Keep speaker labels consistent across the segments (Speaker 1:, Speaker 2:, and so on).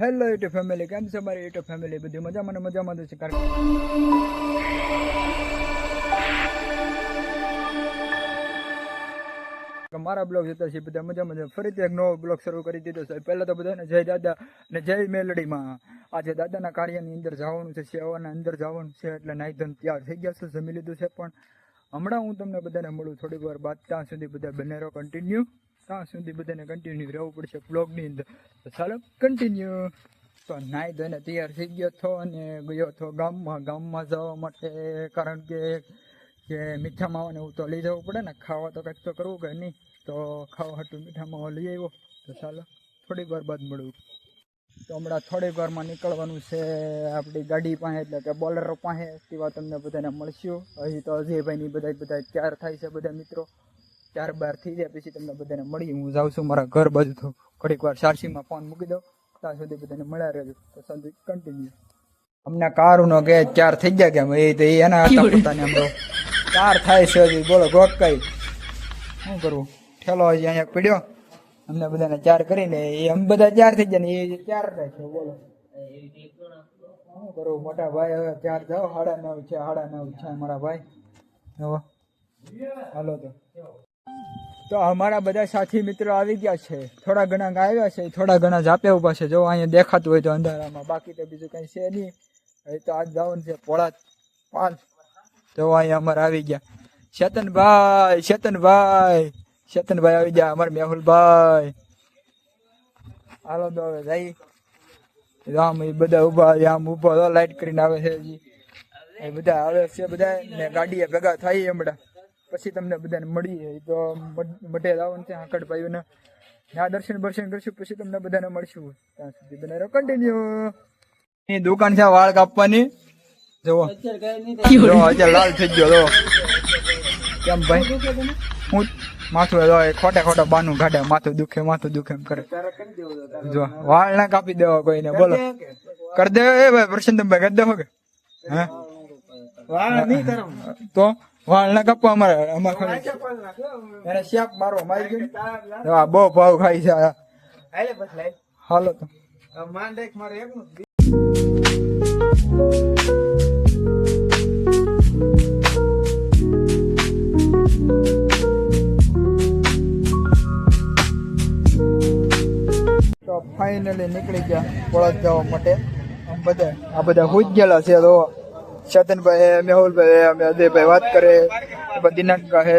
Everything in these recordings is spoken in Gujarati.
Speaker 1: હેલો યુટ્યુબ ફેમિલી કેમ છે મારી યુટ્યુબ ફેમિલી બધી મજામાં મને મજામાં છે. કારણ મારા બ્લોગ જોતા છે, બધા મજા મજા ફરીથી એક નવો બ્લોગ શરૂ કરી દીધો છે. પહેલાં તો બધાને જય દાદા અને જય મેલડીમાં. આજે દાદાના કાર્યની અંદર જવાનું છે, સેવાના અંદર જવાનું છે, એટલે નાઈ ધન તૈયાર થઈ ગયા છે, જમી લીધું છે. પણ હમણાં હું તમને બધાને મળું થોડીક વાર બાદ. ત્યાં સુધી બધા બને રહો કન્ટિન્યુ ત્યાં સુધી બધાને કન્ટિન્યુ રહેવું પડશે બ્લોગની અંદર. તો ચાલો કન્ટિન્યુ તો નાહી ધોઈને તૈયાર થઈ ગયો હતો અને ગયો હતો ગામમાં. ગામમાં જવા માટે કારણ કે કે મીઠા માવાને એવું તો લઈ જવું પડે ને, ખાવા તો કંઈક તો કરવું કે નહીં. તો ખાવા હાટું મીઠા માવા લઈ આવ્યો. તો ચાલો, થોડીક વાર બાદ મળવું તો હમણાં થોડીક વારમાં નીકળવાનું છે આપણી ગાડી પાસે, એટલે કે બોલરો પાસે. તેવા તમને બધાને મળશું. અહીં તો અજયભાઈની બધા બધા તૈયાર થાય છે બધા મિત્રો. ચાર બાર થઈ જાય પછી તમને બધાને મળી. હું જાઉં છું મારા ઘર બાજુ તો ઘડીક વાર સારસીમાં ફોન મૂકી દઉં. ત્યાં સુધી બધાને મળ્યા રહેજો. તો સુધી કન્ટિન્યુ અમને કારુનો કે ચાર થઈ ગયા કેમ એ તો એના હતા પોતાને આમ તો ચાર થાય છે બોલો ગોકાઈ શું કરવું? ઠેલો હજી અહીંયા પીડ્યો. અમને બધાને ચાર કરીને એ અમે બધા ચાર થઈ ગયા ને એ ચાર થાય છે. બોલો. શું કરવું? મોટા ભાઈ હવે ચાર જાઓ. સાડા નવ છે સાડા નવ છે મારા ભાઈ. હવે હાલો તો. તો અમારા બધા સાથી મિત્રો આવી ગયા છે. થોડા ઘણા આવ્યા છે, થોડા ઘણા જાપે ઊભા છે. જો અહીંયા દેખાતું હોય તો અંધારામાં. બાકી તો બીજું કઈ છે નહીં. તો આજ જવાનું છે પોળા પાંચ તો અહીંયા અમારે આવી ગયા. ચેતનભાઈ ચેતનભાઈ ચેતનભાઈ આવી ગયા. અમારા મેહુલભાઈ. હાલો તો હવે જઈ રામ એ બધા ઊભા આમ તો લાઈટ કરીને આવે છે એ બધા આવે છે બધા ને ગાડીએ ભેગા થાય હમણાં. પછી તમને બધાને મળીએ તો મઢે લાવવાનું છે આંકડભાઈઓને ના દર્શન બર્શન કરશું પછી તમને બધાને મળશું. ત્યાં સુધી બધા કન્ટિન્યુ દુકાન છે વાળ કાપવાની. જુઓ. જો અત્યારે લાલ થઈ ગયો જો કેમ ભાઈ? હું માથું જો ખોટા ખોટા બાનું કાઢે માથું દુખે માથું દુખે એમ કરે. જો વાળ ના કાપી દેવા કોઈને બોલો. કરી દે એ ભાઈ પ્રશાંતભાઈ કરી દેવો કે? હા? વાળ નહીં કરો. તો વાળ ના કાપવા અમારે અમારે એને શેપ મારો મારી ગયો હા બહુ ભાવ ખાઈ છે. હાલો તો. તો ફાઇનલી નીકળી ગયા વળદ જવા માટે. આમ બધા આ બધા હુઈ જ ગયેલા છે તો ચેતનભાઈ મેહુલભાઈ અજયભાઈ વાત કરે. પછી દિનાંક હે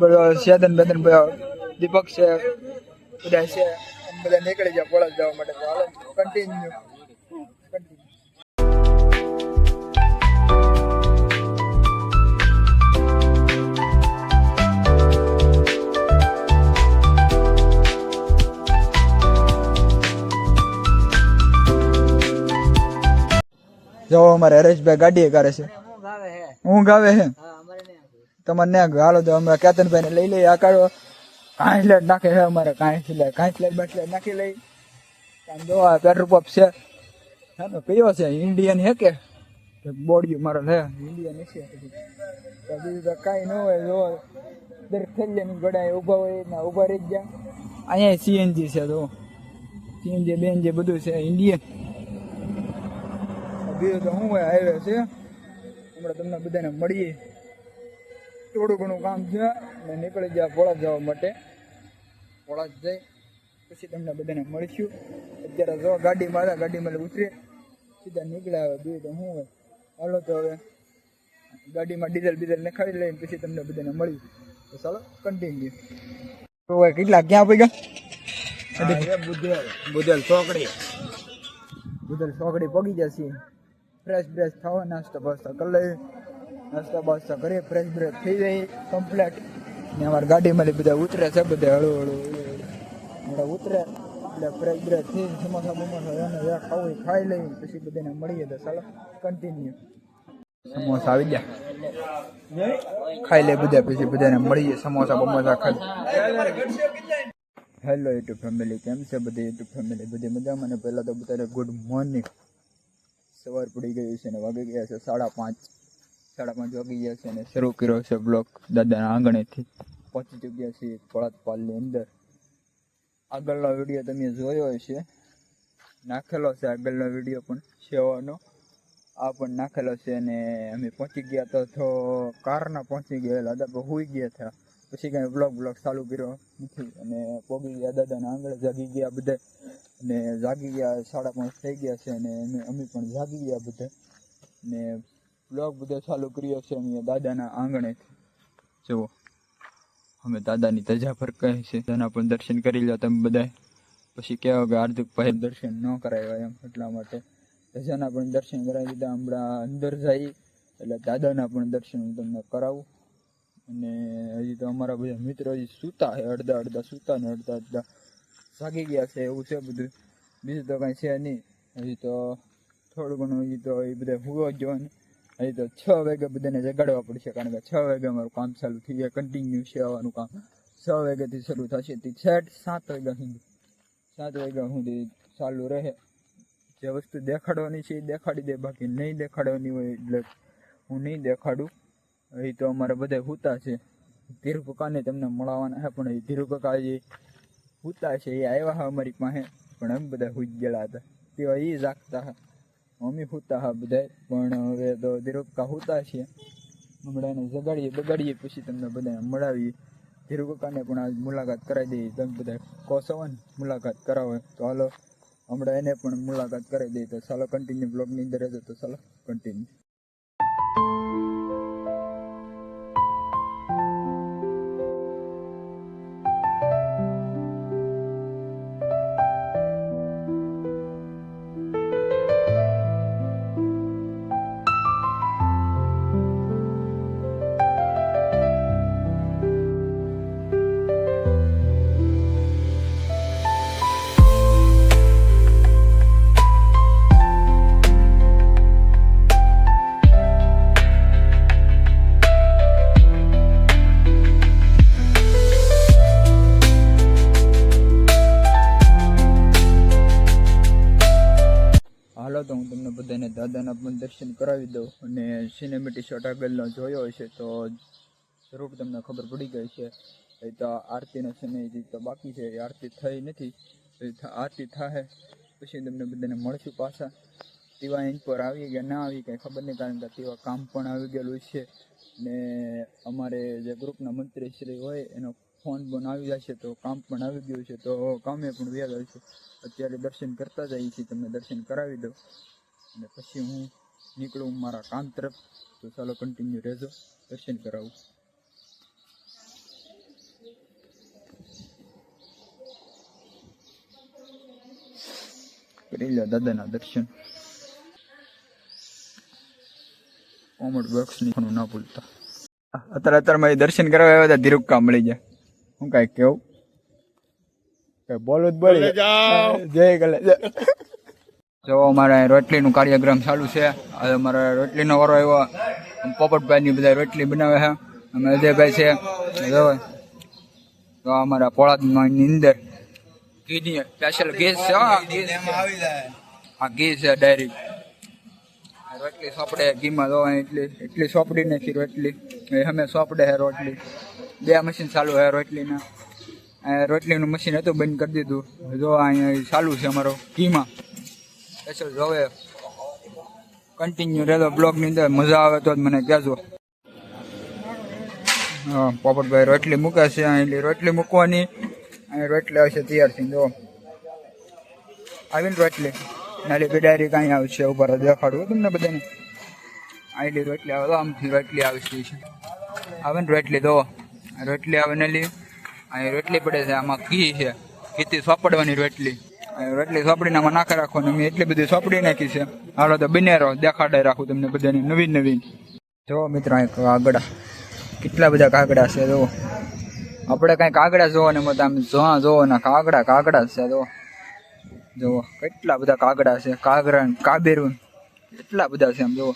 Speaker 1: બધા ચેતન બેતનભાઈ દીપક છે, બધા છે. બધા નીકળી જાય વળદ જવા માટે. કન્ટિન્યુ જો અમારે હરેશભાઈ ગાડી કરે છે. ઊંઘ આવે છે તમારે ને હાલો તો અમે કેતનભાઈ ને લઈ લઈએ આ કાઢો. કાંઈ લાઈટ નાખે છે અમારે કાંઈ સિલાય કાંઈ લાઈટ બાટલાઈટ નાખી લઈ આમ જો આ પેટ્રોલ પંપ છે. હાનો કયો છે? ઇન્ડિયન હે કે? બોડી મારો છે ઇન્ડિયન છે તો બીજું તો કાંઈ ન હોય જો દર થેલિયાની ગળાએ ઊભા હોય ને ઊભા રહી ગયા. અહીંયા સીએનજી છે તો સીએનજી બેનજી બધું છે ઇન્ડિયન બીજું તો હોય હાઈવે છે. હમણાં તમને બધાને મળીએ. થોડું ઘણું કામ છે અને નીકળી ગયા પોળા જવા માટે. પોળા જઈ. પછી તમને બધાને મળીશું. અત્યારે જો ગાડી ગાડીમાં ઉતરે. સીધા નીકળ્યા હવે બીજું તો શું હોય. હાલો તો હવે ગાડીમાં ડીઝલ બીઝલ નખાવી લઈને પછી તમને બધાને મળી તો ચાલો કન્ટિન્યુ તો હવે કેટલા ક્યાં પગ્યા?
Speaker 2: બુધેલ ચોકડી.
Speaker 1: બુધેલ ચોકડી પગી જશે. ફ્રેશ બ્રેશ થાવ નાસ્તો બાસ્તો કરી લઈએ. નાસ્તો બાસ્તો કરી ફ્રેશ બ્રેશ થઈ જાય કમ્પ્લેટ ને અમારી ગાડીમાંથી બધા ઉતરે છે, બધા હળુ હળુ. ઉતરે, એટલે ફ્રેશ બ્રેશ થઈ સમોસા બમોસા એને જે ખાવું ખાઈ લઈએ, પછી બધાને મળીએ તો ચાલો કન્ટિન્યુ સમોસા આવી ગયા. ખાઈ લે બધા, પછી બધાને મળીએ, સમોસા બમોસા ખાઈ હેલો યુટ્યુબ ફેમિલી કેમ છે બધી? યુટ્યુબ ફેમિલી બધી મજામાં? મને પહેલાં તો બધાને ગુડ મોર્નિંગ સવાર પડી ગયું છે ને વાગી ગયા છે સાડા પાંચ. સાડા પાંચ વાગી ગયા છે અને શરૂ કર્યો છે બ્લોક દાદાના આંગણેથી. પહોંચી ચૂક્યા છીએ પળાત પાલની અંદર. આગળનો વીડિયો તમે જોયો હશે. નાખેલો છે આગળનો વીડિયો પણ સેવાનો. આ પણ નાખેલો છે અને અમે પહોંચી ગયા તો કારના પહોંચી ગયેલા. હતા પણ ગયા હતા પછી કાંઈ બ્લોગ બ્લોગ ચાલુ કર્યો નથી. અને પોગી ગયા દાદાના આંગળે જાગી ગયા બધા. અને જાગી ગયા, સાડા પાંચ થઈ ગયા છે અને અમે પણ જાગી ગયા બધા. ને બ્લોગ બધો ચાલુ કર્યો છે અમે દાદાના આંગણે જુઓ. અમે દાદાની ધજા પર કહે છે. તેના પણ દર્શન કરી લો તમે બધા પછી કહેવા કે હાર્દિકભાઈ દર્શન ન કરાવ્યા એમ એટલા માટે. ધજાના પણ દર્શન કરાવી દીધા. હમણાં અંદર જઈ એટલે દાદાના પણ દર્શન હું તમને કરાવું. અને હજી તો અમારા બધા મિત્રો હજી સૂતા છે, અડધા અડધા સૂતા ને અડધા અડધા જાગી ગયા છે, એવું છે બધું. બીજું તો કાંઈ છે નહીં. હજી તો થોડું ઘણું હજી તો એ બધા હુવો જ જોવાનું. હજી તો છ વાગે બધાને જગાડવા પડશે, કારણ કે છ વાગે અમારું કામ ચાલુ થઈ જાય કન્ટિન્યુ છે આવવાનું કામ. છ વાગ્યાથી શરૂ થશે તે છેટ સાત વાગ્યા સુધી. સાત વાગ્યા સુધી ચાલુ રહે. જે વસ્તુ દેખાડવાની છે એ દેખાડી દે, બાકી નહીં દેખાડવાની હોય એટલે હું નહીં દેખાડું. એ તો અમારે બધા હુતા છે. ધીરુ કાકાને તમને મળવાના છે, પણ એ કાકા જે હુતા છે, એ આવ્યા હા અમારી પાસે, પણ અમે બધા હુઈ ગયેલા હતા. તેવા એ જાગતા હા મમ્મી હુતા હા બધા પણ હવે તો ધીરુ હુતા છે. હમણાં એને જગાડીએ, બગાડીએ પછી તમને બધાને મળાવીએ. ધીરુ કાકાને પણ આજ મુલાકાત કરાવી દઈએ. તમે બધા કોસો ને, મુલાકાત કરાવો. તો હાલો, હમણાં એને પણ મુલાકાત કરાવી દઈએ. તો ચાલો કન્ટિન્યુ બ્લોગની અંદર રહેજો. તો ચાલો કન્ટિન્યુ દાદાના પણ દર્શન કરાવી દઉં અને સિનેમેટિક શોટ આગળનો જોયો હશે તો જરૂર તમને ખબર પડી ગઈ છે એ તો આરતીનો સમય જે તો બાકી છે, એ આરતી થઈ નથી આરતી થાય પછી તમને બધાને મળશું પાછા. તેવા એન પર આવી ગયા ના આવી કંઈ ખબર નહીં, કારણ કે તેવા કામ પણ આવી ગયેલું છે. ને અમારે જે ગ્રુપના મંત્રી શ્રી હોય, એનો ફોન પણ આવી જશે તો કામ પણ આવી ગયું છે, તો કામે પણ વ્યા જાય છે અત્યારે દર્શન કરતા જઈએ છીએ, તમને દર્શન કરાવી દઉં. અને પછી હું નીકળું મારા કામ તરફ તો ચાલો કન્ટિન્યુ રહેજો. દર્શન કરાવું. કરી લો દાદાના દર્શન. કોમેન્ટ બોક્સ નીકળવું ના ભૂલતા. અત્યારે અત્યારે મારી દર્શન કરવા આવ્યા હતા ધીરુક કામ મળી જાય હું કાંઈ કેવું કઈ બોલું જ બોલી. જય ગલે જો અમારે રોટલીનું કાર્યક્રમ ચાલુ છે. હવે અમારે રોટલીનો વારો આવ્યો. પોપટભાઈની બધા રોટલી બનાવે છે. અમે અજયભાઈ છે. જો તો અમારા પોળાદની અંદર ઘીની સ્પેશિયલ ઘી છે. છે. આ ઘી છે ડાયરેક્ટ રોટલી સોપડે ઘીમાં જો એટલી એટલી સોપડી નાખી રોટલી. અમે સોપડે હે રોટલી. બે મશીન ચાલુ હે રોટલીના. રોટલીનું મશીન હતું, બંધ કરી દીધું. જો અહીંયા ચાલુ છે અમારો ઘીમાં. સ્પેશિયલ જોવે કન્ટિન્યુ રહેતો બ્લોગની અંદર મજા આવે તો જ મને કહેજો. હા, પોપટભાઈ રોટલી મૂકે છે, અહીં રોટલી મૂકવાની. અહીં રોટલી આવશે તૈયાર થઈ જો. આવીને રોટલી. નાલી બિડારી કાંઈ આવશે, ઉપર દેખાડવું તમને બધાને. આટલી રોટલી આવે, તો આમથી રોટલી આવશે. છે આવે ને રોટલી દો. રોટલી આવે નલી અહીં રોટલી પડે છે, આમાં ઘી છે. ઘીથી સોપડવાની રોટલી. રોટલી સોપડીને આમાં રાખો ને મેં એટલી બધી સોપડી નાખી છે. હાલો તો બને રહો દેખાડે રાખું તમને બધાને નવીન નવીન. જો મિત્રો અહીં કાગડા. કેટલા બધા કાગડા છે જો આપણે કાંઈ કાગડા જોવો ને મત આમ જોવા જોવો ને કાગડા કાગડા છે જો જુઓ, કેટલા બધા કાગડા છે. કાગરા કાબેરું કેટલા બધા છે આમ, જુઓ.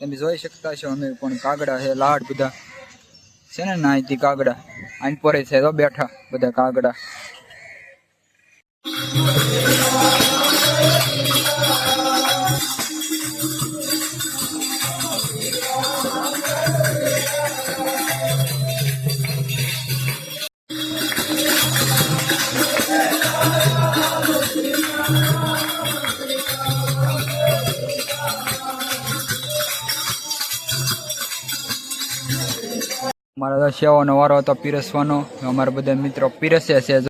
Speaker 1: તમે જોઈ શકતા છો અમે પણ કાગડા છે, લાડ બધા. છે ને ના અહીંથી કાગડા? આઈ પરે છે તો બેઠા બધા કાગડા. મારો દસિયાઓનો વારો હતો પીરસવાનો. અમારા બધા મિત્રો પીરસે છે.